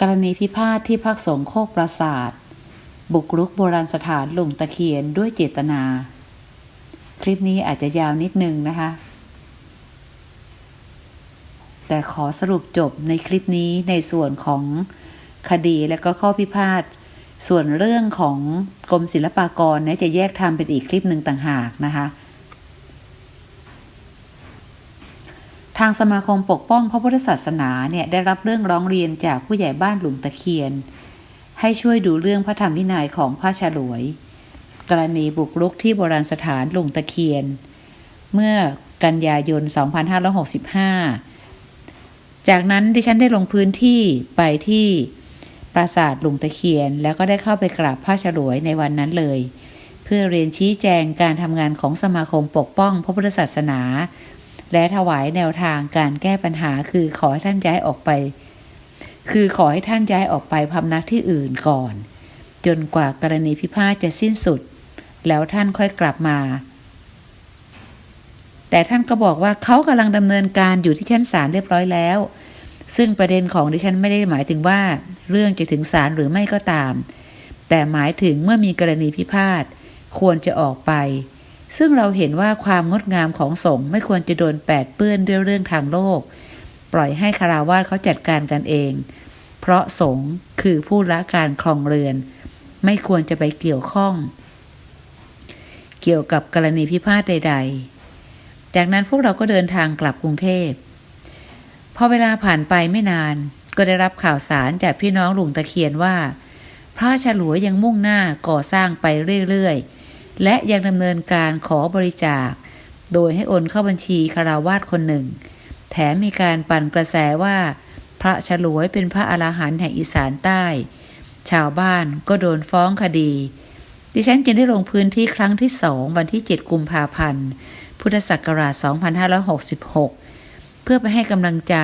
กรณีพิพาทที่พักสงฆ์โคกปราศาสตร์บุกรุกโบราณสถานหลวงตะเคียนด้วยเจตนา คลิปนี้อาจจะยาวนิดนึงนะคะ แต่ขอสรุปจบในคลิปนี้ในส่วนของคดีและก็ข้อพิพาท ส่วนเรื่องของกรมศิลปากรเนี่ยจะแยกทำเป็นอีกคลิปหนึ่งต่างหากนะคะ ทางสมาคมปกป้องพระพุทธศาสนาเนี่ยได้รับเรื่องร้องเรียนจากผู้ใหญ่บ้านหลุมตะเคียน ให้ช่วยดูเรื่องพระธรรมวินัยของพระฉลวย กรณีบุกรุกที่โบราณสถานหลุงตะเคียน เมื่อกันยายน 2565 จากนั้นดิฉันได้ลงพื้นที่ไปที่ปราสาทหลุงตะเคียน แล้วก็ได้เข้าไปกราบพระฉลวยในวันนั้นเลย เพื่อเรียนชี้แจงการทำงานของสมาคมปกป้องพระพุทธศาสนา และถวายแนวทางการแก้ปัญหาคือขอให้ท่านย้ายออกไป คือขอให้ท่านย้ายออกไปพำนักที่อื่นก่อน จนกว่ากรณีพิพาทจะสิ้นสุด แล้วท่านค่อยกลับมา แต่ท่านก็บอกว่าเขากำลังดำเนินการอยู่ที่ชั้นศาลเรียบร้อยแล้ว ซึ่งประเด็นของดิฉันไม่ได้หมายถึงว่า เรื่องจะถึงศาลหรือไม่ก็ตาม แต่หมายถึงเมื่อมีกรณีพิพาทควรจะออกไป ซึ่งเราเห็นว่าความงดงามของสงฆ์ไม่ควรจะโดนแปดเปื้อนด้วยเรื่องทางโลก ปล่อยให้คาราวาสเขาจัดการกันเอง เพราะสงฆ์คือผู้ละการคลองเรือน ไม่ควรจะไปเกี่ยวข้อง เกี่ยวกับกรณีพิพาทใด ๆ จากนั้นพวกเราก็เดินทางกลับกรุงเทพพอเวลาผ่านไปไม่นาน ก็ได้รับข่าวสารจากพี่น้องหลุงตะเคียนว่า พระฉลวยยังมุ่งหน้าก่อสร้างไปเรื่อยๆ และยังดำเนินการขอบริจาค โดยให้โอนเข้าบัญชีคาราวาสคนหนึ่ง แถมมีการปั่นกระแสว่า พระฉลวยเป็นพระอรหันต์แห่งอีสานใต้ ชาวบ้านก็โดนฟ้องคดี ดิฉันจึงได้ลงพื้นที่ครั้งที่สองวันที่ 7 กุมภาพันธ์ พุทธศักราช 2566 เพื่อไปให้กำลังใจ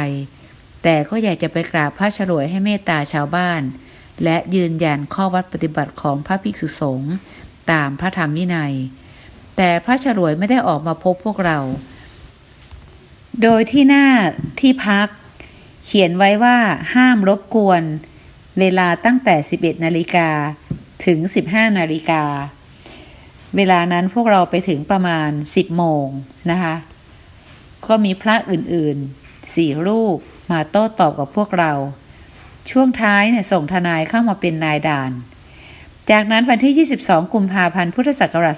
แต่ก็อยากจะไปกราบพระฉลวยให้เมตตาชาวบ้าน และยืนยันข้อวัดปฏิบัติของพระภิกษุสงฆ์ ตามพระธรรมวินัย แต่พระฉลวยไม่ได้ออกมาพบพวกเรา โดยที่หน้าที่พัก เขียนไว้ว่าห้ามรบกวน เวลาตั้งแต่ 11 นาฬิกาถึง 15 นาฬิกา เวลานั้นพวกเราไปถึงประมาณ 10 โมงนะคะ ก็มีพระอื่นๆสี่รูปมาโต้ตอบกับพวกเรา ช่วงท้ายเนี่ยส่งทนายเข้ามาเป็นนายด่าน จากนั้นวันที่ 22 กุมภาพันธ์ พุทธศักราช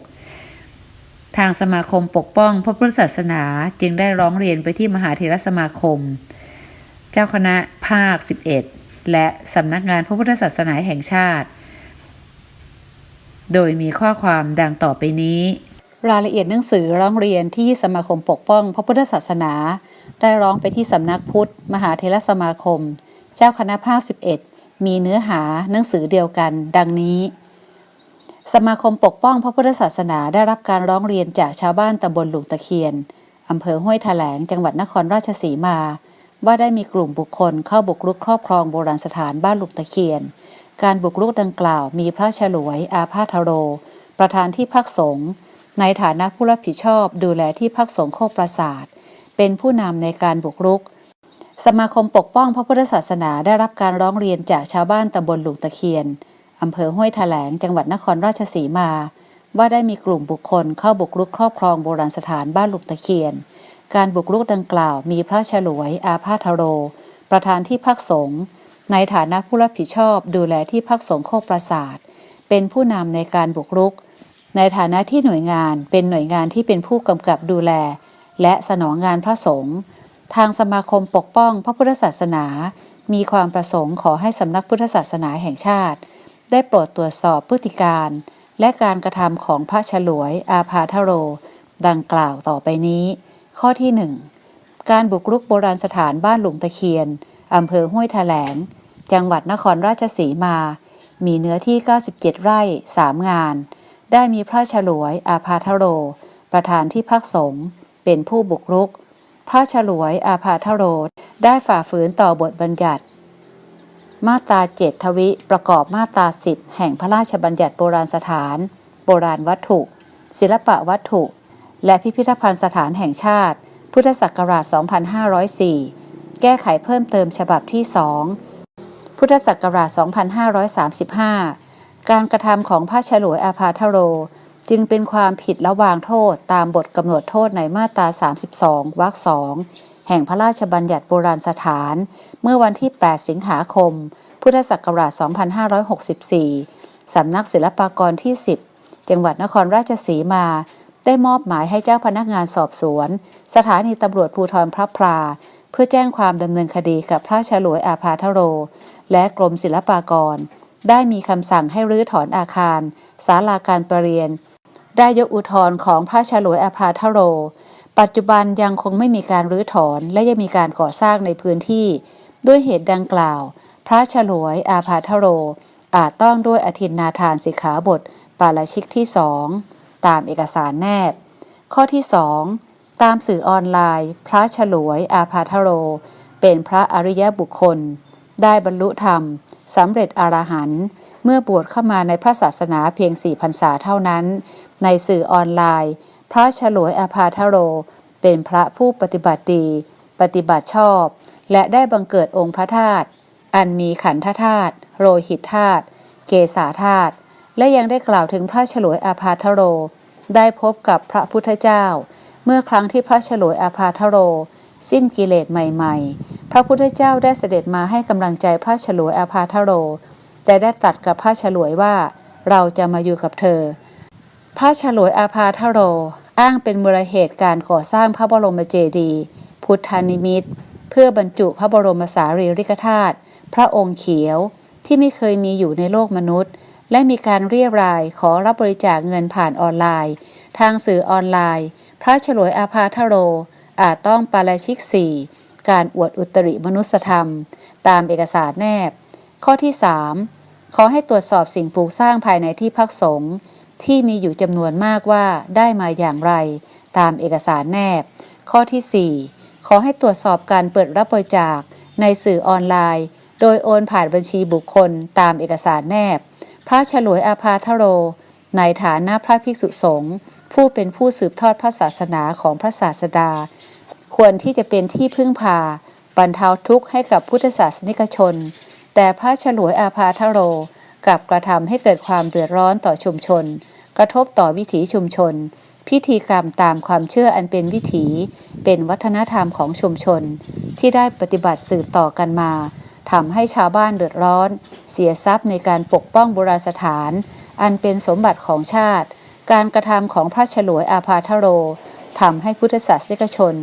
2566 ทางสมาคมปกป้องพระพุทธศาสนาจึงได้ร้องเรียนไปที่มหาเถรสมาคม เจ้าคณะภาค 11 และสำนักงานพระพุทธศาสนาแห่งชาติ โดยมีข้อความดังต่อไปนี้ รายละเอียดหนังสือร้องเรียนที่สมาคมปกป้องพระพุทธศาสนา ได้ร้องไปที่สำนักพุทธ มหาเถรสมาคม เจ้าคณะภาค 11 มีเนื้อหาหนังสือเดียวกัน ดังนี้ สมาคมปกป้องพระพุทธศาสนาได้รับการร้องเรียนจากชาวบ้านตำบลหลุงตะเคียนอำเภอห้วยแถลง จังหวัดนครราชสีมา ว่าได้มีกลุ่มบุคคลเข้าบุกรุกครอบครองโบราณสถานบ้านหลุงตะเคียน การบุกรุกดังกล่าวมีพระฉลวย อาพาธโร ประธานที่พักสงฆ์ในฐานะผู้รับผิดชอบดูแลที่พักสงฆ์โคกปราศาสเป็นผู้นำในการบุกรุก สมาคมปกป้องพระพุทธศาสนาได้รับการร้องเรียนจากชาวบ้านตำบลหลุงตะเคียนอำเภอห้วยแถลง จังหวัดนครราชสีมา ว่าได้มีกลุ่มบุคคลเข้าบุกรุกครอบครองโบราณสถานบ้านหลุงตะเคียน การบุกรุกดังกล่าวมีพระฉลวย อาพาธโร ประธานที่พักสงฆ์ในฐานะผู้รับผิดชอบดูแลที่พักสงฆ์โคกปราศาสตร์เป็นผู้นำในการบุกรุก ในฐานะที่หน่วยงานเป็นหน่วยงานที่เป็นผู้กำกับดูแล และสนองงานพระสงฆ์ ทางสมาคมปกป้องพระพุทธศาสนา มีความประสงค์ขอให้สำนักพุทธศาสนาแห่งชาติ ได้โปรดตรวจสอบพฤติการ และการกระทำของพระฉลวยอาพาธโร ดังกล่าวต่อไปนี้ ข้อที่หนึ่งการบุกรุกโบราณสถานบ้านหลุงตะเคียนอำเภอห้วยแถลง จังหวัดนครราชสีมา มีเนื้อที่ 97 ไร่ 3 งาน ได้มีพระฉลวยอาพาธโร ประธานที่พักสงฆ์เป็นผู้บุกรุก พระฉลวยอาพาธโรได้ฝ่าฝืนต่อบทบัญญัติ มาตราเจ็ดทวิประกอบมาตราสิบแห่งพระราชบัญญัติโบราณสถาน โบราณวัตถุ ศิลปะวัตถุ และพิพิธภัณฑ์สถานแห่งชาติ พุทธศักราช 2504 แก้ไขเพิ่มเติมฉบับที่2พุทธศักราช 2535 การกระทำของพระฉลวยอาพาธโร จึงเป็นความผิดระวางโทษตามบทกำหนดโทษในมาตรา 32 วรรคสองแห่งพระราชบัญญัติโบราณสถาน เมื่อวันที่ 8 สิงหาคม พุทธศักราช 2564 สำนักศิลปากรที่ 10 จังหวัดนครราชสีมา ได้มอบหมายให้เจ้าพนักงานสอบสวน สถานีตำรวจภูธรพระพลาเพื่อแจ้งความดำเนินคดีกับพระฉลวยอาพาธโร และกรมศิลปากร ได้มีคำสั่งให้รื้อถอนอาคารศาลาการประเรียน ได้ยกอุทธรณ์ของพระฉลวยอาพาธโร ปัจจุบันยังคงไม่มีการรื้อถอนและยังมีการก่อสร้างในพื้นที่ ด้วยเหตุดังกล่าว พระฉลวยอาพาธโร อาจต้องด้วยอธินนาทานสิกขาบท ปาราชิกที่สองตามเอกสารแนบ ข้อที่สองตามสื่อออนไลน์ พระฉลวยอาพาธโร เป็นพระอริยบุคคล ได้บรรลุธรรมสำเร็จอรหันต์ เมื่อบวชเข้ามาในพระศาสนาเพียงสี่พรรษาเท่านั้น ในสื่อออนไลน์ พระฉลวยอาพาธโร เป็นพระผู้ปฏิบัติดี ปฏิบัติชอบ และได้บังเกิดองค์พระธาตุอันมีขันธธาตุโรหิตธาตุเกษาธาตุและยังได้กล่าวถึงพระฉลวยอาพาธโร ได้พบกับพระพุทธเจ้า เมื่อครั้งที่พระฉลวยอาพาธโร สิ้นกิเลสใหม่ ๆ พระพุทธเจ้าได้เสด็จมาให้กำลังใจพระฉลวยอาพาธโร แต่ได้ตัดกับพระฉลวยว่าเราจะมาอยู่กับเธอ พระฉลวยอาพาธโร อ้างเป็นมูลเหตุการก่อสร้างพระบรมเจดีย์พุทธานิมิต เพื่อบรรจุพระบรมสารีริกธาตุพระองค์เขียวที่ไม่เคยมีอยู่ในโลกมนุษย์ และมีการเรียรายขอรับบริจาคเงินผ่านออนไลน์ ทางสื่อออนไลน์ พระฉลวยอาพาธโร อาจต้องปาราชิกสี่การอวดอุตริมนุสธรรม ตามเอกสารแนบ ข้อที่ 3 ขอให้ตรวจสอบสิ่งปลูกสร้างภายในที่พักสงฆ์ที่มีอยู่จำนวนมากว่าได้มาอย่างไร ตามเอกสารแนบ ข้อที่ 4 ขอให้ตรวจสอบการเปิดรับบริจาค ในสื่อออนไลน์ โดยโอนผ่านบัญชีบุคคลตามเอกสารแนบ พระฉลวยอาพาธโร ในฐานะพระภิกษุสงฆ์ผู้เป็นผู้สืบทอดพระศาสนาของพระศาสดา ควรที่จะเป็นที่พึ่งพา บรรเทาทุกข์ให้กับพุทธศาสนิกชน แต่พระฉลวยอาพาธโรกลับกระทำให้เกิดความเดือดร้อนต่อชุมชน กระทบต่อวิถีชุมชน พิธีกรรมตามความเชื่ออันเป็นวิถี เป็นวัฒนธรรมของชุมชน ที่ได้ปฏิบัติสืบต่อกันมาทำให้ชาวบ้านเดือดร้อน เสียทรัพย์ในการปกป้องโบราณสถาน อันเป็นสมบัติของชาติ การกระทำของพระฉลวยอาพาธโรทำให้พุทธศาสนิกชน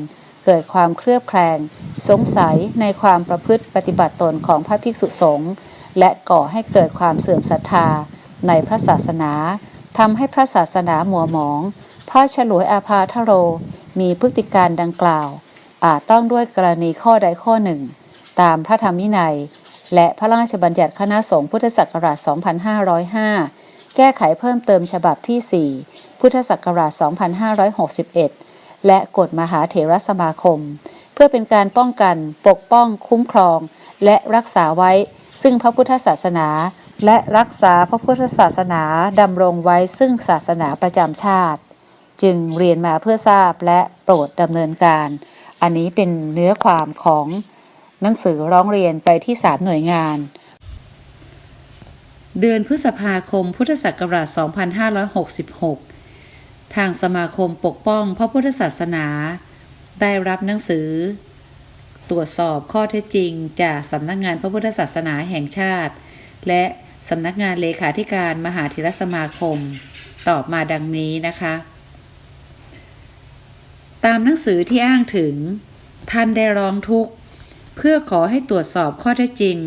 เกิดความเคลือบแคลง สงสัยในความประพฤติปฏิบัติตนของพระภิกษุสงฆ์และก่อให้เกิดความเสื่อมศรัทธา ในพระศาสนาทำให้พระศาสนาหมัวหมอง พระฉลวยอาพาธโร มีพฤติการดังกล่าว อาจต้องด้วยกรณีข้อใดข้อหนึ่ง ตามพระธรรมวินัย และพระราชบัญญัติคณะสงฆ์พุทธศักราช 2505 แก้ไขเพิ่มเติมฉบับที่ 4 พุทธศักราช 2561 และกฎมหาเถรสมาคม เพื่อเป็นการป้องกันปกป้องคุ้มครอง และรักษาไว้ ซึ่งพระพุทธศาสนา และรักษาพระพุทธศาสนาดำรงไว้ซึ่งศาสนาประจำชาติ จึงเรียนมาเพื่อทราบและโปรดดำเนินการ อันนี้เป็นเนื้อความของหนังสือร้องเรียนไปที่ 3 หน่วยงาน เดือนพฤษภาคมพุทธศักราช 2566 ทางสมาคมปกป้องพระพุทธศาสนา ได้รับหนังสือ ตรวจสอบข้อเท็จจริง จากสำนักงานพระพุทธศาสนาแห่งชาติ และสำนักงานเลขาธิการมหาเถรสมาคม ตอบมาดังนี้นะคะ ตามหนังสือที่อ้างถึง ท่านได้ร้องทุกข์ เพื่อขอให้ตรวจสอบข้อเท็จจริง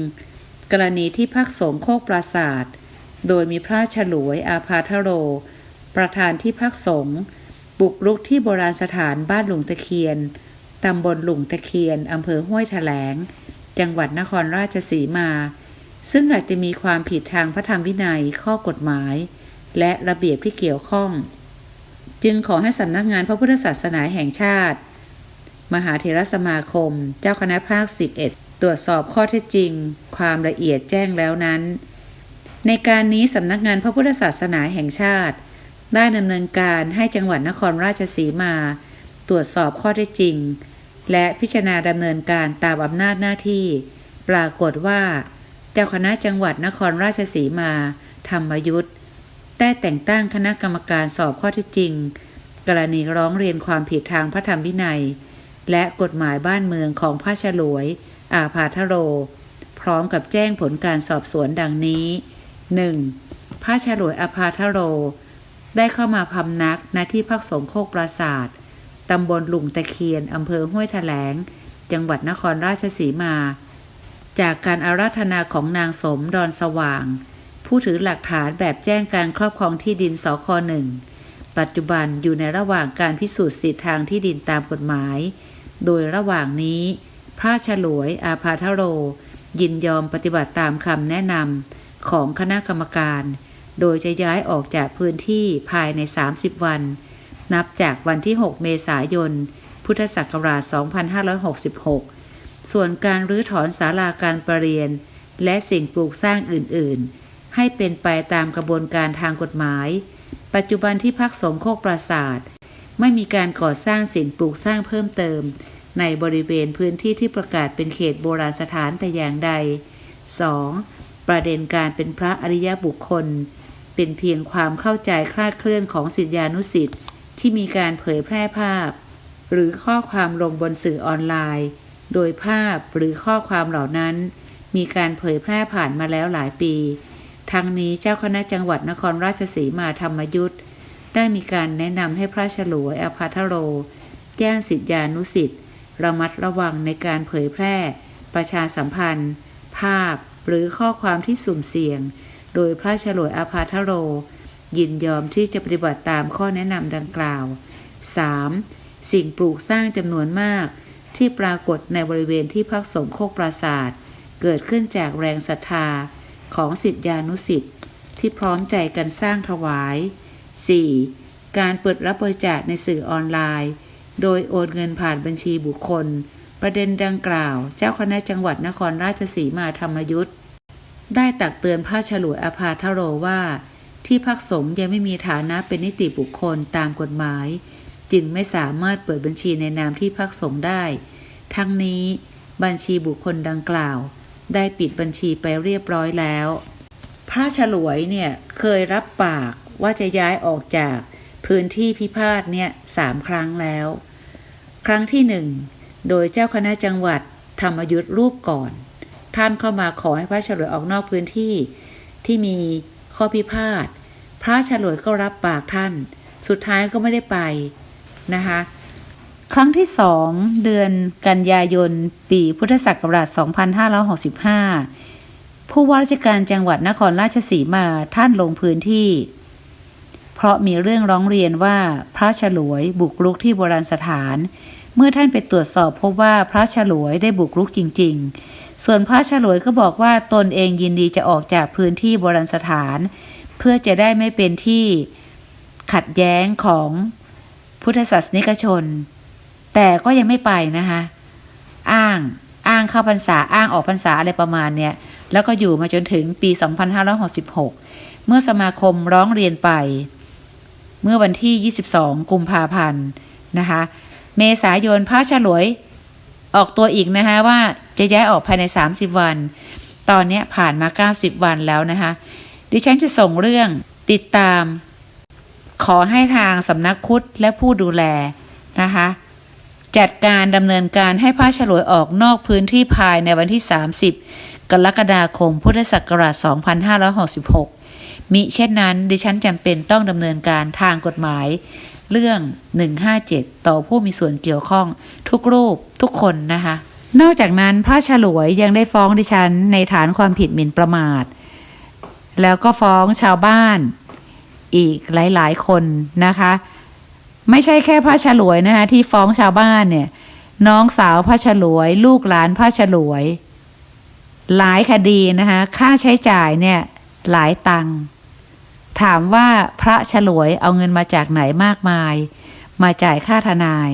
กรณีที่พักสงฆ์โคกปราศาสตร์โดยมีพระฉลวยอาพาธโร ประธานที่พักสงฆ์บุกรุกที่โบราณสถานบ้านหลุงตะเคียน ตำบลหลุงตะเคียน อำเภอห้วยแถลง จังหวัดนครราชสีมา ซึ่งอาจจะมีความผิดทางพระธรรมวินัยข้อกฎหมาย และระเบียบที่เกี่ยวข้อง จึงขอให้สำนักงานพระพุทธศาสนาแห่งชาติ มหาเถรสมาคม เจ้าคณะภาค 11 ตรวจสอบข้อเท็จจริง ความละเอียดแจ้งแล้วนั้น ในการนี้สำนักงานพระพุทธศาสนาแห่งชาติ ได้ดำเนินการให้จังหวัดนครราชสีมา ตรวจสอบข้อเท็จจริง และพิจารณาดำเนินการตามอำนาจหน้าที่ ปรากฏว่า เจ้าคณะจังหวัดนครราชสีมา ธรรมยุทธ์ได้แต่งตั้งคณะกรรมการสอบข้อเท็จจริง กรณีร้องเรียนความผิดทางพระธรรมวินัย และกฎหมายบ้านเมืองของพระฉลวย อาพาธโร พร้อมกับแจ้งผลการสอบสวนดังนี้ 1. พระฉลวยอาพาธโร ได้เข้ามาพำนักณที่พักสงฆ์โคกปราศาสตร์ตำบลหลุงตะเคียน อำเภอห้วยแถลง จังหวัดนครราชสีมา จากการอาราธนาของนางสมดอนสว่าง ผู้ถือหลักฐานแบบแจ้งการครอบครองที่ดินสคหนึ่ง ปัจจุบันอยู่ในระหว่างการพิสูจน์สิทธิทางที่ดินตามกฎหมาย โดยระหว่างนี้ พระฉลวยอาพาธโร ยินยอมปฏิบัติตามคำแนะนำของคณะกรรมการ โดยจะย้ายออกจากพื้นที่ภายใน 30 วัน นับจากวันที่ 6 เมษายน พุทธศักราช 2566 ส่วนการรื้อถอนศาลาการประเรียน และสิ่งปลูกสร้างอื่น ๆ ให้เป็นไปตามกระบวนการทางกฎหมาย ปัจจุบันที่พักสงโคกปราศาสตร์ไม่มีการก่อสร้างสิ่งปลูกสร้างเพิ่มเติม ในบริเวณพื้นที่ที่ประกาศเป็นเขตโบราณสถานแต่อย่างใด 2. ประเด็นการเป็นพระอริยบุคคล เป็นเพียงความเข้าใจคลาดเคลื่อนของสิทธิานุสิทธิ์ที่มีการเผยแพร่ภาพ หรือข้อความลงบนสื่อออนไลน์ โดยภาพหรือข้อความเหล่านั้น มีการเผยแพร่ผ่านมาแล้วหลายปี ทั้งนี้เจ้าคณะจังหวัดนครราชสีมาธรรมยุทธได้มีการแนะนำให้พระฉลวยอภัทโร แจ้งสิทธิานุสิทธิ์ระมัดระวังในการเผยแพร่ ประชาสัมพันธ์ ภาพหรือข้อความที่สุ่มเสี่ยง โดยพระฉลวยอาพาธโร ยินยอมที่จะปฏิบัติตามข้อแนะนำดังกล่าว 3. สิ่งปลูกสร้างจำนวนมาก ที่ปรากฏในบริเวณที่พักสงฆ์โคกปราศาสตร์เกิดขึ้นจากแรงศรัทธาของสิทธิานุสิทธิ์ที่พร้อมใจกันสร้างถวาย 4. การเปิดรับบริจาคในสื่อออนไลน์ โดยโอนเงินผ่านบัญชีบุคคล ประเด็นดังกล่าว เจ้าคณะจังหวัดนครราชสีมาธรรมยุทธ ได้ตักเตือนพระฉลวยอภาทโรว่า ที่พักสงฆ์ยังไม่มีฐานะเป็นนิติบุคคลตามกฎหมาย จึงไม่สามารถเปิดบัญชีในนามที่พักสงฆ์ได้ ทั้งนี้บัญชีบุคคลดังกล่าว ได้ปิดบัญชีไปเรียบร้อยแล้ว พระฉลวยเนี่ยเคยรับปากว่าจะย้ายออกจากพื้นที่พิพาทเนี่ยสามครั้งแล้ว ครั้งที่หนึ่งโดยเจ้าคณะจังหวัดธรรมยุทธรูปก่อน ท่านเข้ามาขอให้พระฉลวยออกนอกพื้นที่ที่มีข้อพิพาท พระฉลวยก็รับปากท่าน สุดท้ายก็ไม่ได้ไปนะคะ ครั้งที่สองเดือนกันยายน ปีพุทธศักราช 2565 ผู้ว่าราชการจังหวัดนครราชสีมาท่านลงพื้นที่ เพราะมีเรื่องร้องเรียนว่าพระฉลวยบุกรุกที่โบราณสถาน เมื่อท่านไปตรวจสอบพบว่าพระฉลวยได้บุกรุกจริง ๆ ส่วนพระฉลวยก็บอกว่าตนเองยินดีจะออกจากพื้นที่โบราณสถาน เพื่อจะได้ไม่เป็นที่ขัดแย้งของพุทธศาสนิกชน แต่ก็ยังไม่ไปนะคะ อ้างอ้างเข้าพรรษาอ้างออกพรรษาอะไรประมาณเนี้ยแล้วก็อยู่มาจนถึงปี 2566 เมื่อสมาคมร้องเรียนไป เมื่อวันที่ 22 กุมภาพันธ์นะคะ เมษายนพระฉลวย ออกตัวอีกนะคะว่าจะย้ายออกภายใน 30 วัน ตอนนี้ผ่านมา 90 วันแล้วนะคะ ดิฉันจะส่งเรื่องติดตาม ขอให้ทางสำนักพุทธและผู้ดูแลนะคะ จัดการดำเนินการให้พระฉลวยออกนอกพื้นที่ภายในวันที่ 30 กรกฎาคมพุทธศักราช 2566 มิเช่นนั้น ดิฉันจำเป็นต้องดำเนินการทางกฎหมาย เรื่อง 157 ต่อผู้มีส่วนเกี่ยวข้อง ทุกรูปทุกคนนะคะ นอกจากนั้นพระฉลวยยังได้ฟ้องดิฉันในฐานความผิดหมิ่นประมาท แล้วก็ฟ้องชาวบ้านอีกหลาย ๆ คนนะคะ ไม่ใช่แค่พระฉลวยนะคะที่ฟ้องชาวบ้านเนี่ย น้องสาวพระฉลวย ลูกหลานพระฉลวย หลายคดีนะคะ ค่าใช้จ่ายเนี่ยหลายตังค์ ถามว่าพระฉลวยเอาเงินมาจากไหนมากมาย มาจ่ายค่าทนาย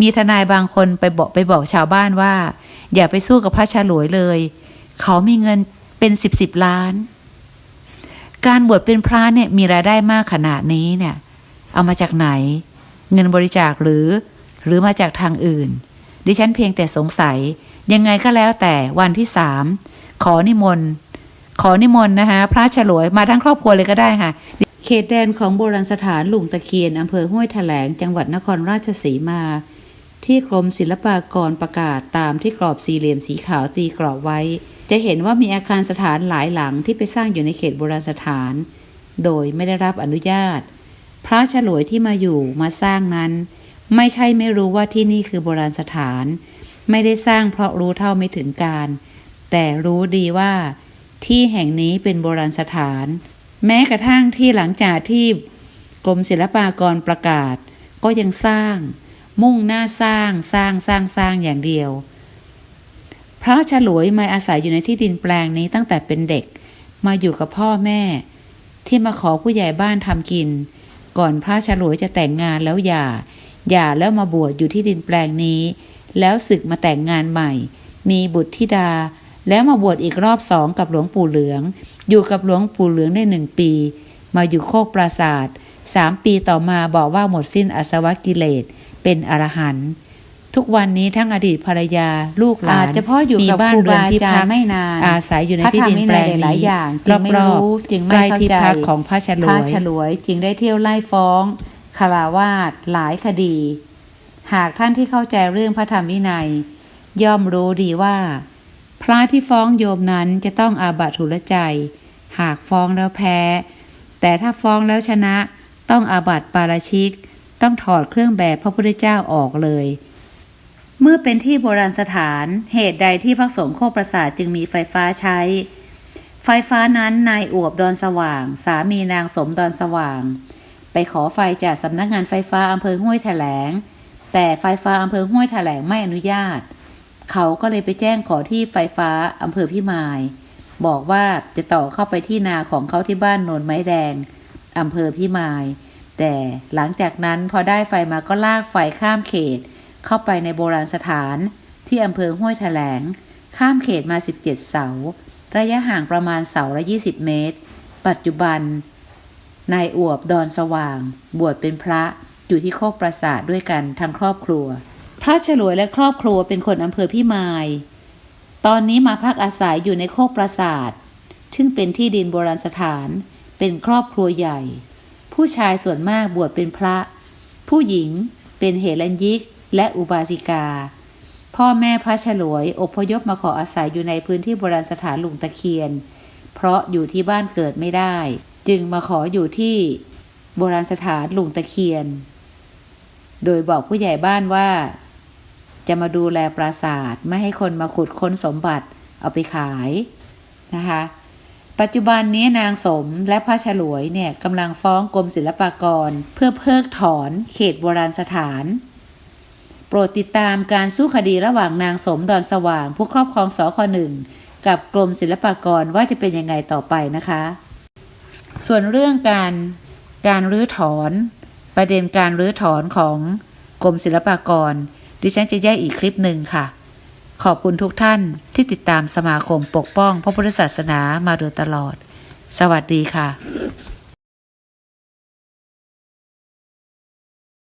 มีทนายบางคนไปบอกไปบอกชาวบ้านว่า อย่าไปสู้กับพระฉลวยเลย เขามีเงินเป็นสิบสิบล้าน การบวชเป็นพระเนี่ยมีรายได้มากขนาดนี้เนี่ย เอามาจากไหน เงินบริจาคหรือหรือมาจากทางอื่น ดิฉันเพียงแต่สงสัยยังไงก็แล้วแต่วันที่สามขอนิมนต์ ขอนิมนต์นะคะ พระฉลวยมาทั้งครอบครัวเลยก็ได้ค่ะ เขตแดนของโบราณสถานหลุงตะเคียนอำเภอห้วยแถลง จังหวัดนครราชสีมา ที่กรมศิลปากรประกาศตามที่กรอบสี่เหลี่ยมสีขาวตีกรอบไว้ จะเห็นว่ามีอาคารสถานหลายหลังที่ไปสร้างอยู่ในเขตโบราณสถาน โดยไม่ได้รับอนุญาต พระฉลวยที่มาอยู่มาสร้างนั้น ไม่ใช่ไม่รู้ว่าที่นี่คือโบราณสถาน ไม่ได้สร้างเพราะรู้เท่าไม่ถึงการ แต่รู้ดีว่า ที่แห่งนี้เป็นโบราณสถาน แม้กระทั่งที่หลังจากที่กรมศิลปากรประกาศ ก็ยังสร้าง มุ่งหน้าสร้างสร้างสร้างสร้างอย่างเดียว พระฉลวยมาอาศัยอยู่ในที่ดินแปลงนี้ตั้งแต่เป็นเด็กมาอยู่กับพ่อแม่ ที่มาขอผู้ใหญ่บ้านทำกิน ก่อนพระฉลวยจะแต่งงานแล้วหย่าหย่าแล้วมาบวชอยู่ที่ดินแปลงนี้ แล้วศึกมาแต่งงานใหม่ มีบุตรธิดา แล้วมาบวชอีกรอบสองกับหลวงปู่เหลือง อยู่กับหลวงปู่เหลืองได้หนึ่งปี มาอยู่โคกปราศาสตร์สามปีต่อมาบอกว่าหมดสิ้นอาสวะกิเลส เป็นอรหันต์ทุกวันนี้ทั้งอดีตภรรยาลูกหลาอาจนจะเพราะอยู่มีกับบ้าคนรูเรือนบาที่อาจารพักย์ไม่นานอาศัยอยู่ในพระที่ธรรดิมนวิแปลนัยงหลายนี้อย่างจึงไม่รอบรู้จึงๆไม่ใกล้เข้าที่ใจพักของพระฉลพระวยฉลวยจึงได้เที่ยวไล่ฟ้องคาราวาสหลายคดี หากท่านที่เข้าใจเรื่องพระธรรมวินัย ย่อมรู้ดีว่า พระที่ฟ้องโยมนั้นจะต้องอาบัติทุลใจ หากฟ้องแล้วแพ้ แต่ถ้าฟ้องแล้วชนะ ต้องอาบัติปาราชิก ต้องถอดเครื่องแบบพระพุทธเจ้าออกเลย เมื่อเป็นที่โบราณสถาน เหตุใดที่พระสงฆ์โคประสาทจึงมีไฟฟ้าใช้ ไฟฟ้านั้นนายอวบดอนสว่าง สามีนางสมดอนสว่าง ไปขอไฟจากสำนักงานไฟฟ้าอำเภอห้วยแถลง แต่ไฟฟ้าอำเภอห้วยแถลงไม่อนุญาต เขาก็เลยไปแจ้งขอที่ไฟฟ้าอำเภอพิมาย บอกว่าจะต่อเข้าไปที่นาของเขาที่บ้านโนนไม้แดงอำเภอพิมาย แต่หลังจากนั้นพอได้ไฟมาก็ลากไฟข้ามเขต เข้าไปในโบราณสถาน ที่อำเภอห้วยแถลง ข้ามเขตมา 17 เสา ระยะห่างประมาณเสาละ 20 เมตร ปัจจุบันนายอวบดอนสว่าง บวชเป็นพระอยู่ที่โคกปราสาทด้วยกันทั้งครอบครัว พระฉลวยและครอบครัวเป็นคนอำเภอพิมาย ตอนนี้มาพักอาศัยอยู่ในโคกปราสาท ซึ่งเป็นที่ดินโบราณสถาน เป็นครอบครัวใหญ่ ผู้ชายส่วนมากบวชเป็นพระ ผู้หญิงเป็นเหรัญยิกและอุบาสิกา พ่อแม่พระฉลวยอพยพมาขออาศัยอยู่ในพื้นที่โบราณสถานหลุงตะเคียน เพราะอยู่ที่บ้านเกิดไม่ได้ จึงมาขออยู่ที่โบราณสถานหลุงตะเคียน โดยบอกผู้ใหญ่บ้านว่า จะมาดูแลปราสาทไม่ให้คนมาขุดค้นสมบัติเอาไปขายนะคะปัจจุบันนี้นางสมและพระฉลวยเนี่ยกำลังฟ้องกรมศิลปากร เพื่อเพิกถอนเขตโบราณสถาน โปรดติดตามการสู้คดีระหว่างนางสมดอนสว่าง ผู้ครอบครองสคหนึ่งกับกรมศิลปากรว่าจะเป็นยังไงต่อไปนะคะ ส่วนเรื่องการการรื้อถอน ประเด็นการรื้อถอนของกรมศิลปากร ดิฉันจะแยกอีกคลิปหนึ่งค่ะ ขอบคุณทุกท่านที่ติดตามสมาคมปกป้องพระพุทธศาสนามาโดยตลอด สวัสดีค่ะ